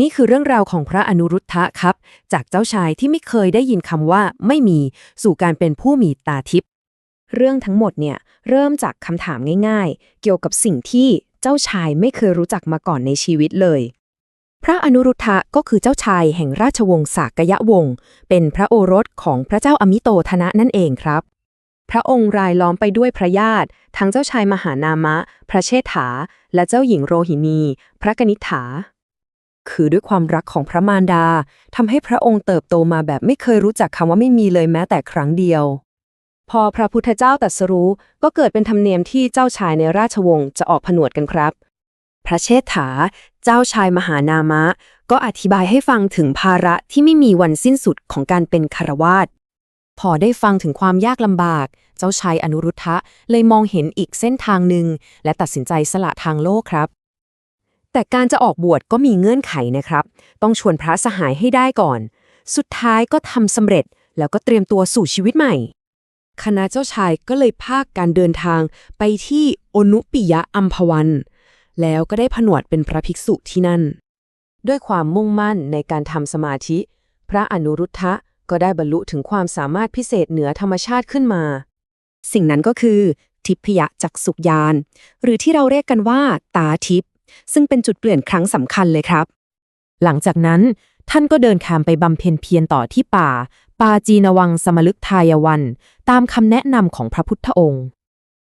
นี่คือเรื่องราวของพระอนุรุทธะครับ จากเจ้าชายที่ไม่เคยได้ยินคำว่าไม่มีสู่การเป็นผู้มีตาทิพย์เรื่องทั้งหมดเนี่ยเริ่มจากคำถามง่าย ๆ เกี่ยวกับสิ่งที่เจ้าชายไม่เคยรู้จักมาก่อนในชีวิตเลย พระอนุรุทธะก็คือเจ้าชายแห่งราชวงศ์สากยะวงศ์เป็นพระโอรสของพระเจ้าอมิโตธนะนั่นเองครับ พระองค์รายล้อมไปด้วยพระญาติทั้งเจ้าชายมหานามะ พระเชษฐา และเจ้าหญิงโรหินี พระกนิษฐา คือด้วยความรักของพระมารดาทำให้พระองค์เติบโตมาแบบไม่เคยรู้จักคำว่าไม่มีเลยแม้แต่ครั้งเดียว พอพระพุทธเจ้าตรัสรู้ก็เกิดเป็นธรรมเนียมที่เจ้าชายในราชวงศ์จะออกผนวดกันครับ พระเชษฐา เจ้าชายมหานามะ ก็อธิบายให้ฟังถึงภาระที่ไม่มีวันสิ้นสุดของการเป็นคารวาสพอได้ฟังถึงความยากลำบาก เจ้าชายอนุรุทธะเลยมองเห็นอีกเส้นทางหนึ่งและตัดสินใจสละทางโลกครับ แต่การจะออกบวชก็มีเงื่อนไขนะครับ ต้องชวนพระสหายให้ได้ก่อน สุดท้ายก็ทำสำเร็จแล้วก็เตรียมตัวสู่ชีวิตใหม่ คณะเจ้าชายก็เลยพากการเดินทางไปที่อนุปิยะอัมพวัน แล้วก็ได้ผนวดเป็นพระภิกษุที่นั่น ด้วยความมุ่งมั่นในการทำสมาธิ พระอนุรุทธะก็ได้บรรลุถึงความสามารถพิเศษเหนือธรรมชาติขึ้นมา สิ่งนั้นก็คือ ทิพยจักษุญาณหรือที่เราเรียกกันว่า ตาทิพย์ ซึ่งเป็นจุดเปลี่ยนครั้งสำคัญเลยครับ หลังจากนั้น ท่านก็เดินทางไปบำเพ็ญเพียรต่อที่ป่า ปาจีนวังสมลึกทายวัน ตามคำแนะนำของพระพุทธองค์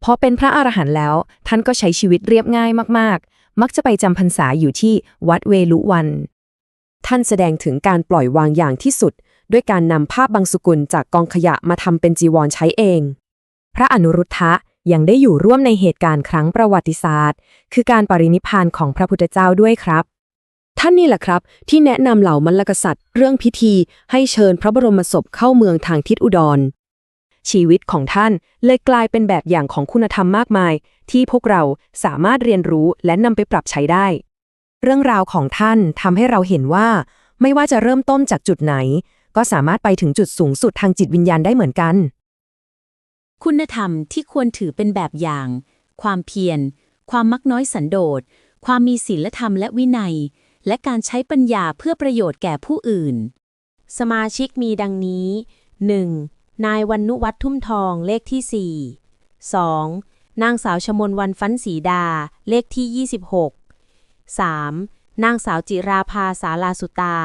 พอเป็นพระอรหันต์แล้ว ท่านก็ใช้ชีวิตเรียบง่ายมาก ๆ มักจะไปจำพรรษาอยู่ที่วัดเวลุวัน ท่านแสดงถึงการปล่อยวางอย่างที่สุด ด้วยการนำภาพบางสุกุลจากกองขยะมาทำเป็นจีวรใช้เอง พระอนุรุทธะ ยังได้อยู่ร่วมในเหตุการณ์ครั้งประวัติศาสตร์ คือการปรินิพานของพระพุทธเจ้าด้วยครับ ท่านนี่แหละครับ ที่แนะนำเหล่ามัลลกษัตริย์ เรื่องพิธีให้เชิญพระบรมศพเข้าเมืองทางทิศอุดร ชีวิตของท่านเลยกลายเป็นแบบอย่างของคุณธรรมมากมาย ที่พวกเราสามารถเรียนรู้และนำไปปรับใช้ได้ เรื่องราวของท่านทำให้เราเห็นว่า ไม่ว่าจะเริ่มต้นจากจุดไหน ก็สามารถไปถึงจุดสูงสุดทางจิตวิญญาณได้เหมือนกัน คุณธรรมที่ควรถือเป็นแบบอย่าง ความเพียร ความมักน้อยสันโดษ ความมีศีลธรรมและวินัย และการใช้ปัญญาเพื่อประโยชน์แก่ผู้อื่น สมาชิกมีดังนี้ 1. นายวันนุวัฒน์ทุ่มทองเลขที่ 4 2. นางสาวชมนวันฟันสีดา เลขที่ 26 3. นางสาวจิราภาสาลาสุตา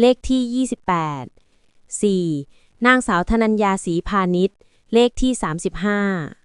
เลขที่ 28 4. นางสาวธนัญญาศรีพาณิชย์ เลขที่ 35